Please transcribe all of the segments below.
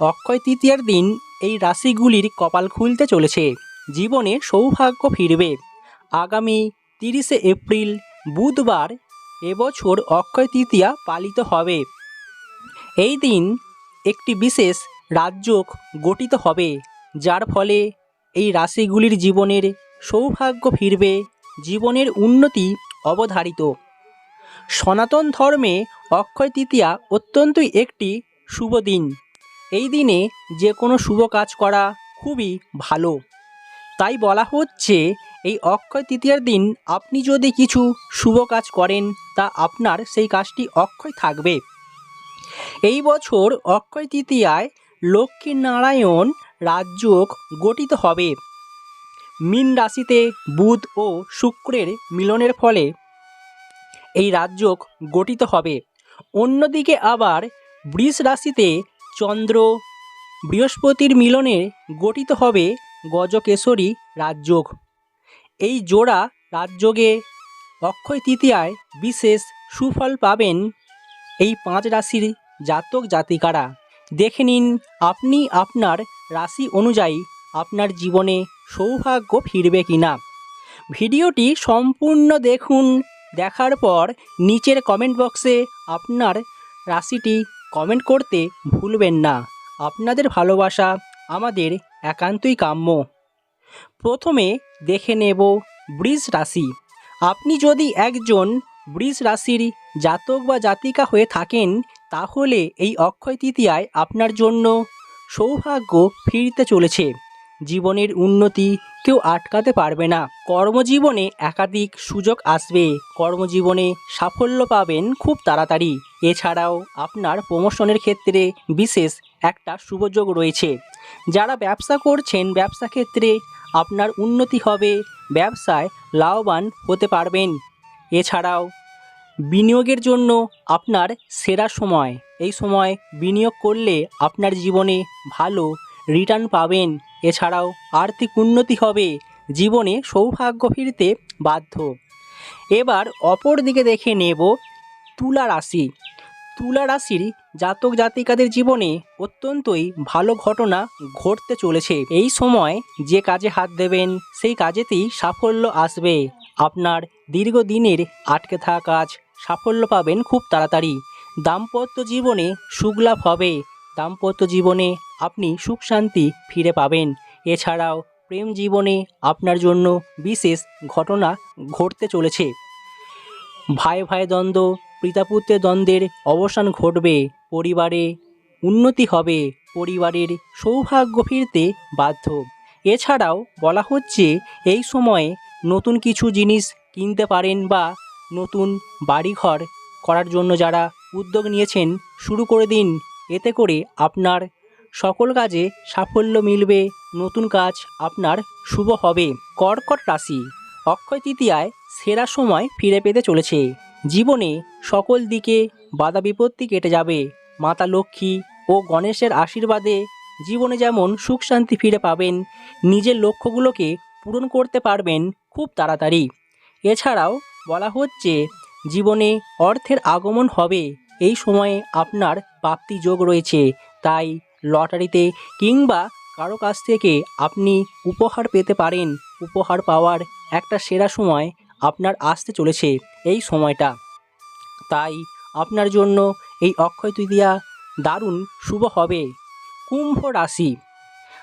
অক্ষয় তৃতীয়ার দিন এই রাশিগুলির কপাল খুলতে চলেছে। জীবনে সৌভাগ্য ফিরবে। আগামী তিরিশে এপ্রিল, বুধবার এবছর অক্ষয় তৃতীয়া পালিত হবে। এই দিন একটি বিশেষ রাজযোগ গঠিত হবে, যার ফলে এই রাশিগুলির জীবনের সৌভাগ্য ফিরবে, জীবনের উন্নতি অবধারিত। সনাতন ধর্মে অক্ষয় তৃতীয়া অত্যন্তই একটি শুভ দিন। এই দিনে যে কোনো শুভ কাজ করা খুবই ভালো। তাই বলা হচ্ছে, এই অক্ষয় তৃতীয়ার দিন আপনি যদি কিছু শুভ কাজ করেন, তা আপনার সেই কাজটি অক্ষয় থাকবে। এই বছর অক্ষয় তৃতীয়ায় লক্ষ্মীনারায়ণ রাজযোগ গঠিত হবে। মীন রাশিতে বুধ ও শুক্রের মিলনের ফলে এই রাজযোগ গঠিত হবে। অন্যদিকে আবার বৃষ রাশিতে চন্দ্র। বৃহস্পতির মিলনে গঠিত হবে গজকেশরী রাজযোগ। এই জোড়া রাজযোগে অক্ষয় তৃতীয়ায় বিশেষ সুফল পাবেন এই পাঁচ রাশির জাতক জাতিকারা। দেখে নিন, আপনি আপনার রাশি অনুযায়ী আপনার জীবনে সৌভাগ্য ফিরবে কিনা। ভিডিওটি সম্পূর্ণ দেখুন, দেখার পর নিচের কমেন্ট বক্সে আপনার রাশিটি কমেন্ট করতে ভুলবেন না। আপনাদের ভালোবাসা আমাদের একান্তই কাম্য। প্রথমে দেখে নেব বৃষ রাশি। আপনি যদি একজন বৃষ রাশির জাতক বা জাতিকা হয়ে থাকেন, তাহলে এই অক্ষয় তৃতীয়ায় আপনার জন্য সৌভাগ্য ফিরতে চলেছে। জীবনের উন্নতি কেউ আটকাতে পারবে না। কর্মজীবনে একাধিক সুযোগ আসবে। কর্মজীবনে সাফল্য পাবেন খুব তাড়াতাড়ি। এছাড়াও আপনার প্রমোশনের ক্ষেত্রে বিশেষ একটা সুযোগ রয়েছে। যারা ব্যবসা করছেন, ব্যবসা ক্ষেত্রে আপনার উন্নতি হবে। ব্যবসায় লাভবান হতে পারবেন। এছাড়াও বিনিয়োগের জন্য আপনার সেরা সময়। এই সময় বিনিয়োগ করলে আপনার জীবনে ভালো রিটার্ন পাবেন। এছাড়াও আর্থিক উন্নতি হবে, জীবনে সৌভাগ্য ফিরতে বাধ্য। এবার অপর দিকে দেখে নেব তুলা রাশি। তুলা রাশির জাতক জাতিকাদের জীবনে অত্যন্তই ভালো ঘটনা ঘটতে চলেছে। এই সময় যে কাজে হাত দেবেন, সেই কাজেতেই সাফল্য আসবে। আপনার দীর্ঘদিনের আটকে থাকা কাজ সাফল্য পাবেন খুব তাড়াতাড়ি। দাম্পত্য জীবনে সুখলাভ হবে। দাম্পত্য জীবনে আপনি সুখ শান্তি ফিরে পাবেন। এছাড়াও প্রেম জীবনে আপনার জন্য বিশেষ ঘটনা ঘটতে চলেছে। ভাই ভাই দ্বন্দ্ব পিতাপুত্রের দ্বন্দ্বের অবসান ঘটবে, পরিবারে উন্নতি হবে, পরিবারের সৌভাগ্য ফিরতে বাধ্য। এছাড়াও বলা হচ্ছে এই সময়ে নতুন কিছু জিনিস কিনতে পারেন বা নতুন বাড়িঘর করার জন্য যারা উদ্যোগ নিয়েছেন, শুরু করে দিন। এতে করে আপনার সকল কাজে সাফল্য মিলবে। নতুন কাজ আপনার শুভ হবে। কর্কট রাশি অক্ষয় তৃতীয়ায় সেরা সময় ফিরে পেতে চলেছে। জীবনে সকল দিকে বাধা বিপত্তি কেটে যাবে। মাতা লক্ষ্মী ও গণেশের আশীর্বাদে জীবনে যেমন সুখ শান্তি ফিরে পাবেন, নিজের লক্ষ্যগুলোকে পূরণ করতে পারবেন খুব তাড়াতাড়ি। এছাড়াও বলা হচ্ছে, জীবনে অর্থের আগমন হবে। এই সময়ে আপনার প্রাপ্তি যোগ রয়েছে। তাই লটারিতে কিংবা কারও কাছ থেকে আপনি উপহার পেতে পারেন। উপহার পাওয়ার একটা সেরা সময় আপনার আসতে চলেছে এই সময়টা। তাই আপনার জন্য এই অক্ষয় তৃতীয়া দারুণ শুভ হবে। কুম্ভ রাশি।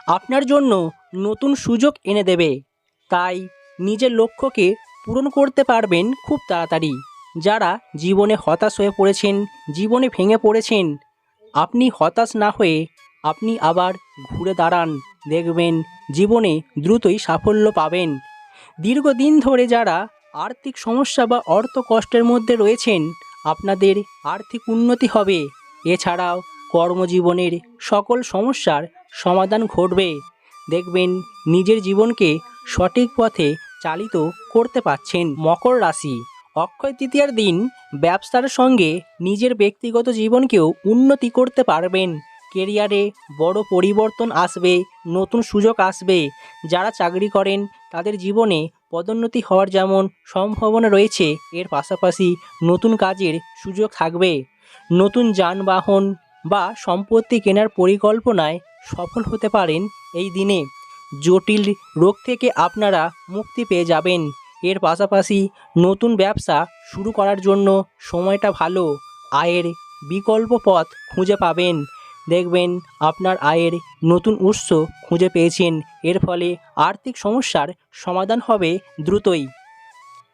আপনার জন্য নতুন সুযোগ এনে দেবে। তাই নিজের লক্ষ্যকে পূরণ করতে পারবেন খুব তাড়াতাড়ি। যারা জীবনে হতাশ হয়ে পড়েছেন, জীবনে ভেঙে পড়েছেন, আপনি হতাশ না হয়ে আপনি আবার ঘুরে দাঁড়ান, দেখবেন জীবনে দ্রুতই সাফল্য পাবেন। দীর্ঘদিন ধরে যারা আর্থিক সমস্যা বা অর্থ কষ্টের মধ্যে রয়েছেন, আপনাদের আর্থিক উন্নতি হবে। এছাড়াও কর্মজীবনের সকল সমস্যার সমাধান ঘটবে। দেখবেন নিজের জীবনকে সঠিক পথে চালিত করতে পারছেন মকর রাশি। অক্ষয় তৃতীয়ার দিন ব্যবসার সঙ্গে নিজের ব্যক্তিগত জীবনকেও উন্নতি করতে পারবেন। কেরিয়ারে বড় পরিবর্তন আসবে, নতুন সুযোগ আসবে। যারা চাকরি করেন, তাদের জীবনে পদোন্নতি হওয়ার যেমন সম্ভাবনা রয়েছে, এর পাশাপাশি নতুন কাজের সুযোগ থাকবে। নতুন যানবাহন বা সম্পত্তি কেনার পরিকল্পনায় সফল হতে পারেন এই দিনে। জটিল রোগ থেকে আপনারা মুক্তি পেয়ে যাবেন। এর পাশাপাশি নতুন ব্যবসা শুরু করার জন্য সময়টা ভালো। আয়ের বিকল্প পথ খুঁজে পাবেন। দেখবেন আপনার আয়ের নতুন উৎস খুঁজে পেয়েছেন। এর ফলে আর্থিক সমস্যার সমাধান হবে দ্রুতই।